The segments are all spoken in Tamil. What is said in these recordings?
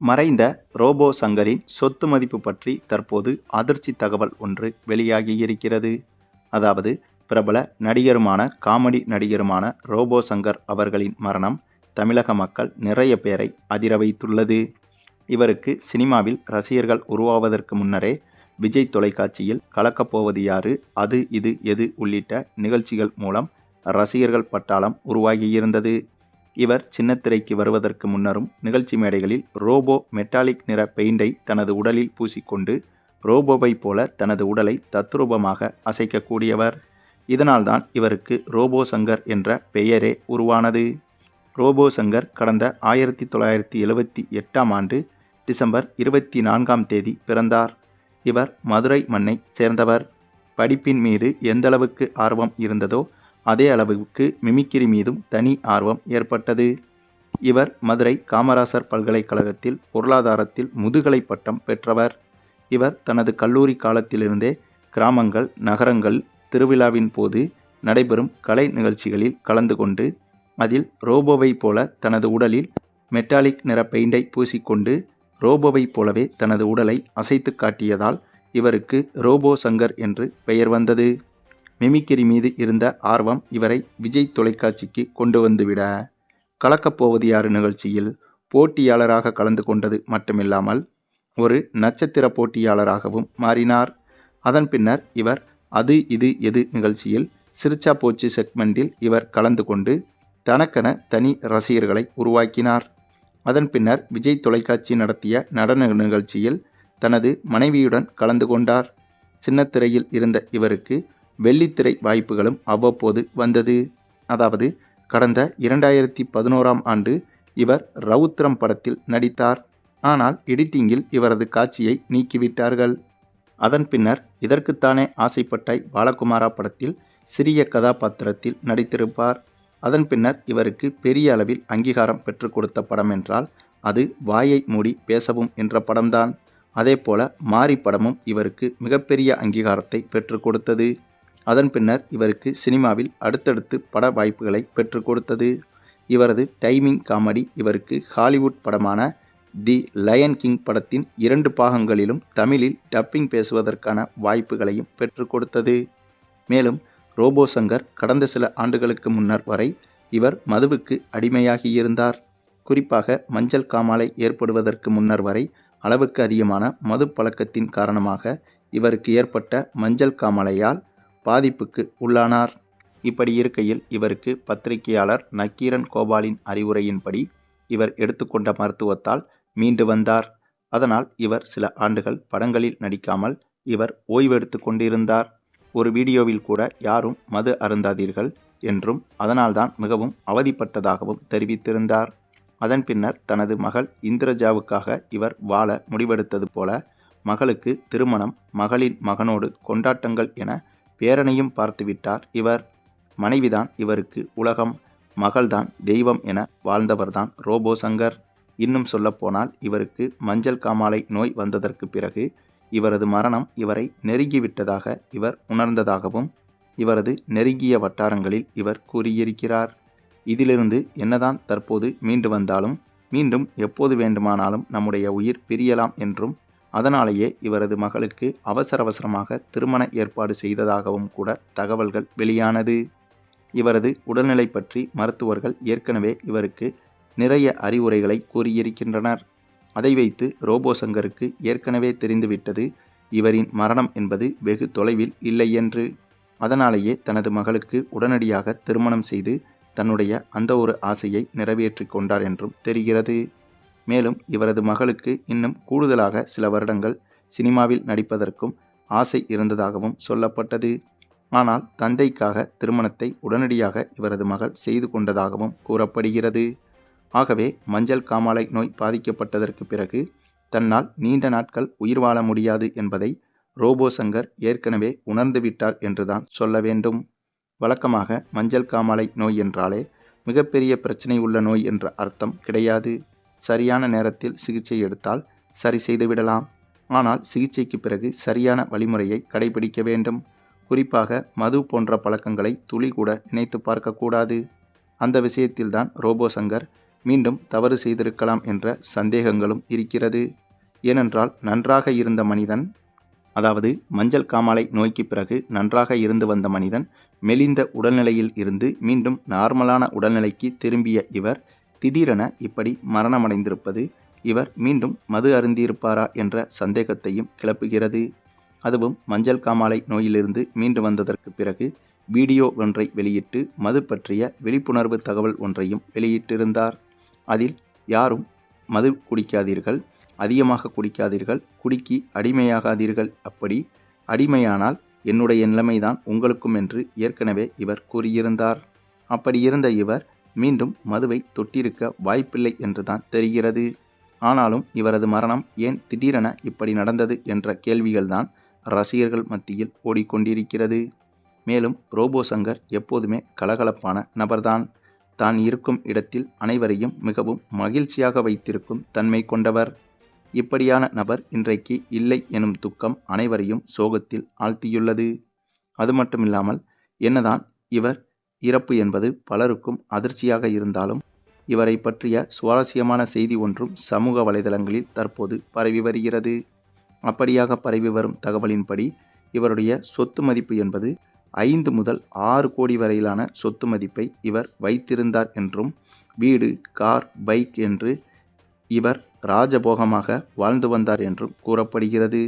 மறைந்த ரோபோ சங்கரின் சொத்து மதிப்பு பற்றி தற்போது அதிர்ச்சி தகவல் ஒன்று வெளியாகியிருக்கிறது அதாவது பிரபல நடிகருமான காமெடி நடிகருமான ரோபோ சங்கர் அவர்களின் மரணம் தமிழக மக்கள் நிறைய பேரை அதிர வைத்துள்ளது. இவருக்கு சினிமாவில் ரசிகர்கள் உருவாவதற்கு முன்னரே விஜய் தொலைக்காட்சியில் கலக்கப்போவது யாரு அது இது எது உள்ளிட்ட நிகழ்ச்சிகள் மூலம் ரசிகர்கள் பட்டாளம் உருவாகியிருந்தது. இவர் சின்னத்திரைக்கு வருவதற்கு முன்னரும் நிகழ்ச்சி மேடைகளில் ரோபோ மெட்டாலிக் நிற பெயிண்டை தனது உடலில் பூசிக்கொண்டு ரோபோவை போல தனது உடலை தத்ரூபமாக அசைக்கக்கூடியவர். இதனால்தான் இவருக்கு ரோபோ சங்கர் என்ற பெயரே உருவானது. ரோபோ சங்கர் கடந்த ஆயிரத்தி தொள்ளாயிரத்தி எழுவத்தி எட்டாம் ஆண்டு டிசம்பர் இருபத்தி நான்காம் தேதி பிறந்தார். இவர் மதுரை மண்ணை சேர்ந்தவர். படிப்பின் மீது எந்தளவுக்கு ஆர்வம் இருந்ததோ அதே அளவுக்கு மிமிக்கிரி மீதும் தனி ஆர்வம் ஏற்பட்டது. இவர் மதுரை காமராசர் பல்கலைக்கழகத்தில் பொருளாதாரத்தில் முதுகலை பட்டம் பெற்றவர். இவர் தனது கல்லூரி காலத்திலிருந்தே கிராமங்கள் நகரங்கள் திருவிழாவின் போது நடைபெறும் கலை நிகழ்ச்சிகளில் கலந்து கொண்டு அதில் ரோபோவை போல தனது உடலில் மெட்டாலிக் நிற பெயிண்டை பூசிக்கொண்டு ரோபோவை போலவே தனது உடலை அசைத்து காட்டியதால் இவருக்கு ரோபோ சங்கர் என்று பெயர் வந்தது. மெமிக்கிரி மீது இருந்த ஆர்வம் இவரை விஜய் தொலைக்காட்சிக்கு கொண்டு வந்துவிட. கலக்கப்போவது யாரு நிகழ்ச்சியில்? போட்டியாளராக கலந்து கொண்டது மட்டுமில்லாமல் ஒரு நட்சத்திர போட்டியாளராகவும் மாறினார். அதன் பின்னர் இவர் அது இது எது நிகழ்ச்சியில் சிரிச்சா போச்சு செக்மெண்டில் இவர் கலந்து கொண்டு தனக்கென தனி ரசிகர்களை உருவாக்கினார். அதன் பின்னர் விஜய் தொலைக்காட்சி நடத்திய நடன நிகழ்ச்சியில் தனது மனைவியுடன் கலந்து கொண்டார். சின்னத்திரையில் இருந்த இவருக்கு வெள்ளித்திரை வாய்ப்புகளும் அவ்வப்போது வந்தது. அதாவது கடந்த இரண்டாயிரத்தி பதினோராம் ஆண்டு இவர் ரவுத்ரம் படத்தில் நடித்தார். ஆனால் எடிட்டிங்கில் இவரது காட்சியை நீக்கிவிட்டார்கள். அதன் பின்னர் இதற்குத்தானே ஆசைப்பட்டாய் பாலகுமாரா படத்தில் சிறிய கதாபாத்திரத்தில் நடித்திருப்பார். அதன் பின்னர் இவருக்கு பெரிய அளவில் அங்கீகாரம் பெற்றுக் கொடுத்த படம் என்றால் அது வாயை மூடி பேசவும் என்ற படம்தான். அதேபோல மாரி படமும் இவருக்கு மிகப்பெரிய அங்கீகாரத்தை பெற்றுக் கொடுத்தது. அதன் பின்னர் இவருக்கு சினிமாவில் அடுத்தடுத்து பட வாய்ப்புகளை பெற்றுக் கொடுத்தது. இவரது டைமிங் காமெடி இவருக்கு ஹாலிவுட் படமான தி லயன் கிங் படத்தின் இரண்டு பாகங்களிலும் தமிழில் டப்பிங் பேசுவதற்கான வாய்ப்புகளையும் பெற்றுக் கொடுத்தது. மேலும் ரோபோ சங்கர் கடந்த சில ஆண்டுகளுக்கு முன்னர் வரை இவர் மதுவுக்கு அடிமையாகியிருந்தார். குறிப்பாக மஞ்சள் காமாலை ஏற்படுவதற்கு முன்னர் வரை அளவுக்கு அதிகமான மது பழக்கத்தின் காரணமாக இவருக்கு ஏற்பட்ட மஞ்சள் காமாலையால் பாதிப்புக்கு உள்ளானார். இப்படி இருக்கையில் இவருக்கு பத்திரிகையாளர் நக்கீரன் கோபாலின் அறிவுரையின்படி இவர் எடுத்துக்கொண்ட மருத்துவத்தால் மீண்டு வந்தார். அதனால் இவர் சில ஆண்டுகள் படங்களில் நடிக்காமல் இவர் ஓய்வெடுத்து கொண்டிருந்தார். ஒரு வீடியோவில் கூட யாரும் மது அருந்தாதீர்கள் என்றும் அதனால்தான் மிகவும் அவதிப்பட்டதாகவும் தெரிவித்திருந்தார். அதன் பின்னர் தனது மகள் இந்திரஜாவுக்காக இவர் வாழ முடிவெடுத்தது போல மகளுக்கு திருமணம் மகளின் மகனோடு கொண்டாட்டங்கள் என பேரனையும் பார்த்துவிட்டார் இவர் மனைவிதான் இவருக்கு உலகம் மகள்தான் தெய்வம் என வாழ்ந்தவர்தான். ரோபோ சங்கர் இன்னும் சொல்லப்போனால் இவருக்கு மஞ்சள் காமாலை நோய் வந்ததற்கு பிறகு இவரது மரணம் இவரை நெருங்கிவிட்டதாக இவர் உணர்ந்ததாகவும் இவரது நெருங்கிய வட்டாரங்களில் இவர் கூறியிருக்கிறார். இதிலிருந்து என்னதான் தற்போது மீண்டு வந்தாலும் மீண்டும் எப்போது வேண்டுமானாலும் நம்முடைய உயிர் பிரியலாம் என்றும் அதனாலேயே இவரது மகளுக்கு அவசர அவசரமாக திருமண ஏற்பாடு செய்ததாகவும் கூட தகவல்கள் வெளியானது. இவரது உடல்நிலை பற்றி மருத்துவர்கள் ஏற்கனவே இவருக்கு நிறைய அறிவுரைகளை கூறியிருக்கின்றனர். அதை வைத்து ரோபோ சங்கருக்கு ஏற்கனவே தெரிந்துவிட்டது இவரின் மரணம் என்பது வெகு தொலைவில் இல்லை என்று. அதனாலேயே தனது மகளுக்கு உடனடியாக திருமணம் செய்து தன்னுடைய அந்த ஒரு ஆசையை நிறைவேற்றி கொண்டார் என்றும் தெரிகிறது. மேலும் இவரது மகளுக்கு இன்னும் கூடுதலாக சில வருடங்கள் சினிமாவில் நடிப்பதற்கும் ஆசை இருந்ததாகவும் சொல்லப்பட்டது. ஆனால் தந்தைக்காக திருமணத்தை உடனடியாக இவரது மகள் செய்து கொண்டதாகவும் கூறப்படுகிறது. ஆகவே மஞ்சள் காமாலை நோய் பாதிக்கப்பட்டதற்கு பிறகு தன்னால் நீண்ட நாட்கள் உயிர் வாழ முடியாது என்பதை ரோபோ சங்கர் ஏற்கனவே உணர்ந்துவிட்டார் என்றுதான் சொல்ல வேண்டும். வழக்கமாக மஞ்சள் காமாலை நோய் என்றாலே மிகப்பெரிய பிரச்சனை உள்ள நோய் என்ற அர்த்தம் கிடையாது. சரியான நேரத்தில் சிகிச்சை எடுத்தால் சரி செய்துவிடலாம். ஆனால் சிகிச்சைக்கு பிறகு சரியான வழிமுறையை கடைபிடிக்க வேண்டும். குறிப்பாக மது போன்ற பழக்கங்களை துளி கூட நினைத்து பார்க்கக்கூடாது. அந்த விஷயத்தில்தான் ரோபோ சங்கர் மீண்டும் தவறு செய்திருக்கலாம் என்ற சந்தேகங்களும் இருக்கிறது. ஏனென்றால் நன்றாக இருந்த மனிதன் அதாவது மஞ்சள் காமாலை நோய்க்கு பிறகு நன்றாக இருந்து வந்த மனிதன் மெலிந்த உடல்நிலையில் இருந்து மீண்டும் நார்மலான உடல்நிலைக்கு திரும்பிய இவர் திடீரென இப்படி மரணமடைந்திருப்பது இவர் மீண்டும் மது அருந்தியிருப்பாரா என்ற சந்தேகத்தையும் கிளப்புகிறது. அதுவும் மஞ்சள் காமாலை நோயிலிருந்து மீண்டு வந்ததற்கு பிறகு வீடியோ ஒன்றை வெளியிட்டு மது பற்றிய விழிப்புணர்வு தகவல் ஒன்றையும் வெளியிட்டிருந்தார். அதில் யாரும் மது குடிக்காதீர்கள் அதிகமாக குடிக்காதீர்கள் குடிக்கி அடிமையாகாதீர்கள் அப்படி அடிமையானால் என்னுடைய நிலைமைதான் உங்களுக்கும் என்று ஏற்கனவே இவர் கூறியிருந்தார். அப்படி இருந்த இவர் மீண்டும் மதுவை தொட்டிருக்க வாய்ப்பில்லை என்றுதான் தெரிகிறது. ஆனாலும் இவரது மரணம் ஏன் திடீரென இப்படி நடந்தது என்ற கேள்விகள்தான் ரசிகர்கள் மத்தியில் ஓடிக்கொண்டிருக்கிறது. மேலும் ரோபோ சங்கர் எப்போதுமே கலகலப்பான நபர்தான். தான் இருக்கும் இடத்தில் அனைவரையும் மிகவும் மகிழ்ச்சியாக வைத்திருக்கும் தன்மை கொண்டவர். இப்படியான நபர் இன்றைக்கு இல்லை எனும் துக்கம் அனைவரையும் சோகத்தில் ஆழ்த்தியுள்ளது. அது மட்டுமில்லாமல் என்னதான் இவர் இறப்பு என்பது பலருக்கும் அதிர்ச்சியாக இருந்தாலும் இவரை பற்றிய சுவாரஸ்யமான செய்தி ஒன்றும் சமூக வலைதளங்களில் தற்போது பரவி வருகிறது. அப்படியாக பரவி வரும் தகவலின்படி இவருடைய சொத்து மதிப்பு என்பது ஐந்து முதல் ஆறு கோடி வரையிலான சொத்து மதிப்பை இவர் வைத்திருந்தார் என்றும் வீடு கார் பைக் என்று இவர் ராஜபோகமாக வாழ்ந்து வந்தார் என்றும் கூறப்படுகிறது.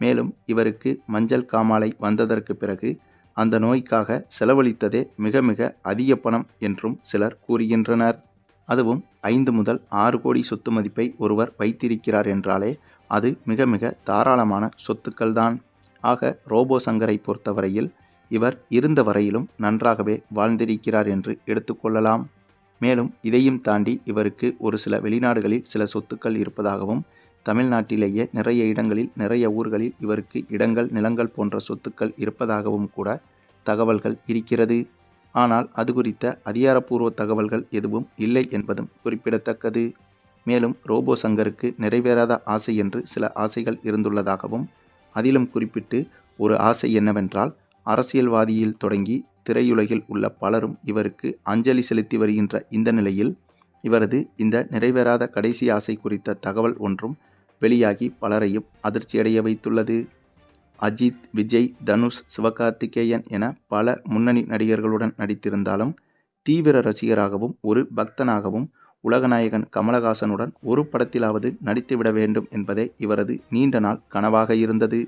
மேலும் இவருக்கு மஞ்சள் காமாலை வந்ததற்கு பிறகு அந்த நோய்க்காக செலவழித்ததே மிக மிக அதிக பணம் என்றும் சிலர் கூறுகின்றனர். அதுவும் ஐந்து முதல் ஆறு கோடி சொத்து மதிப்பை ஒருவர் வைத்திருக்கிறார் என்றாலே அது மிக மிக தாராளமான சொத்துக்கள்தான். ஆக ரோபோ சங்கரை பொறுத்தவரையில் இவர் இருந்த வரையிலும் நன்றாகவே வாழ்ந்திருக்கிறார் என்று எடுத்துக்கொள்ளலாம் மேலும் இதையும் தாண்டி இவருக்கு ஒரு சில வெளிநாடுகளில் சில சொத்துக்கள் இருப்பதாகவும் தமிழ்நாட்டிலேயே நிறைய இடங்களில் நிறைய ஊர்களில் இவருக்கு இடங்கள் நிலங்கள் போன்ற சொத்துக்கள் இருப்பதாகவும் கூட தகவல்கள் இருக்கிறது. ஆனால் அது குறித்த அதிகாரப்பூர்வ தகவல்கள் எதுவும் இல்லை என்பதும் குறிப்பிடத்தக்கது. மேலும் ரோபோ சங்கருக்கு நிறைவேறாத ஆசை என்று சில ஆசைகள் இருந்துள்ளதாகவும் அதிலும் குறிப்பிட்டு ஒரு ஆசை என்னவென்றால் அரசியல்வாதியில் தொடங்கி திரையுலகில் உள்ள பலரும் இவருக்கு அஞ்சலி செலுத்தி வருகின்ற இந்த நிலையில் இவரது இந்த நிறைவேறாத கடைசி ஆசை குறித்த தகவல் ஒன்றும் வெளியாகி பலரையும் அதிர்ச்சியடைய வைத்துள்ளது. அஜித் விஜய் தனுஷ் சிவகார்த்திகேயன் என பல முன்னணி நடிகர்களுடன் நடித்திருந்தாலும் தீவிர ரசிகராகவும் ஒரு பக்தனாகவும் உலகநாயகன் கமலஹாசனுடன் ஒரு படத்திலாவது நடித்துவிட வேண்டும் என்பதே இவரது நீண்ட நாள் கனவாக இருந்தது.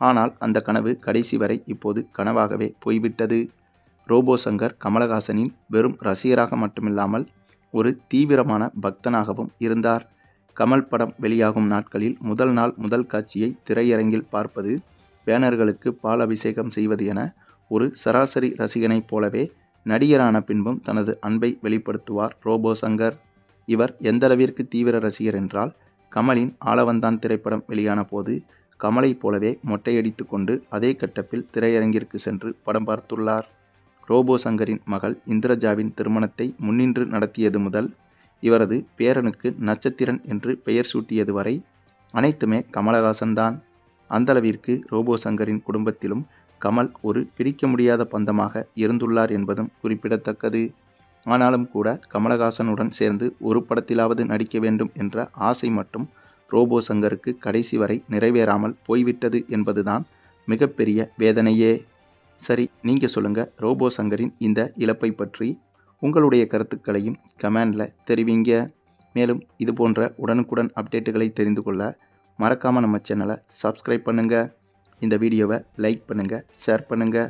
ஆனால் அந்த கனவு கடைசி வரை இப்போது கனவாகவே போய்விட்டது. ரோபோ சங்கர் கமலஹாசனின் வெறும் ரசிகராக மட்டுமில்லாமல் ஒரு தீவிரமான பக்தனாகவும் இருந்தார். கமல் படம் வெளியாகும் நாட்களில் முதல் நாள் முதல் காட்சியை திரையரங்கில் பார்ப்பது பேனர்களுக்கு பால் அபிஷேகம் செய்வது என ஒரு சராசரி ரசிகனைப் போலவே நடிகரான பின்பும் தனது அன்பை வெளிப்படுத்துவார் ரோபோ சங்கர். இவர் எந்தளவிற்கு தீவிர ரசிகர் என்றால் கமலின் ஆளவந்தான் திரைப்படம் வெளியான போது கமலைப் போலவே மொட்டையடித்து கொண்டு அதே கட்டப்பில் திரையரங்கிற்கு சென்று படம் பார்த்துள்ளார். ரோபோ சங்கரின் மகள் இந்திரஜாவின் திருமணத்தை முன்னின்று நடத்தியது முதல் இவரது பேரனுக்கு நட்சத்திரன் என்று பெயர் சூட்டியது வரை அனைத்துமே கமலஹாசன் தான் அந்தளவிற்கு ரோபோ சங்கரின் குடும்பத்திலும் கமல் ஒரு பிரிக்க முடியாத பந்தமாக இருந்துள்ளார் என்பதும் குறிப்பிடத்தக்கது. ஆனாலும் கூட கமலஹாசனுடன் சேர்ந்து ஒரு படத்திலாவது நடிக்க வேண்டும் என்ற ஆசை மட்டும் ரோபோ சங்கருக்கு கடைசி வரை நிறைவேறாமல் போய்விட்டது என்பதுதான் மிகப்பெரிய வேதனையே. சரி நீங்கள் சொல்லுங்கள் ரோபோ சங்கரின் இந்த இழப்பை பற்றி உங்களுடைய கருத்துக்களையும் கமெண்டில் தெரிவிங்க. மேலும் இது போன்ற உடனுக்குடன் அப்டேட்டுகளை தெரிந்து கொள்ள மறக்காமல் நம்ம சேனலை சப்ஸ்கிரைப் பண்ணுங்கள் இந்த வீடியோவை லைக் பண்ணுங்கள் ஷேர் பண்ணுங்கள்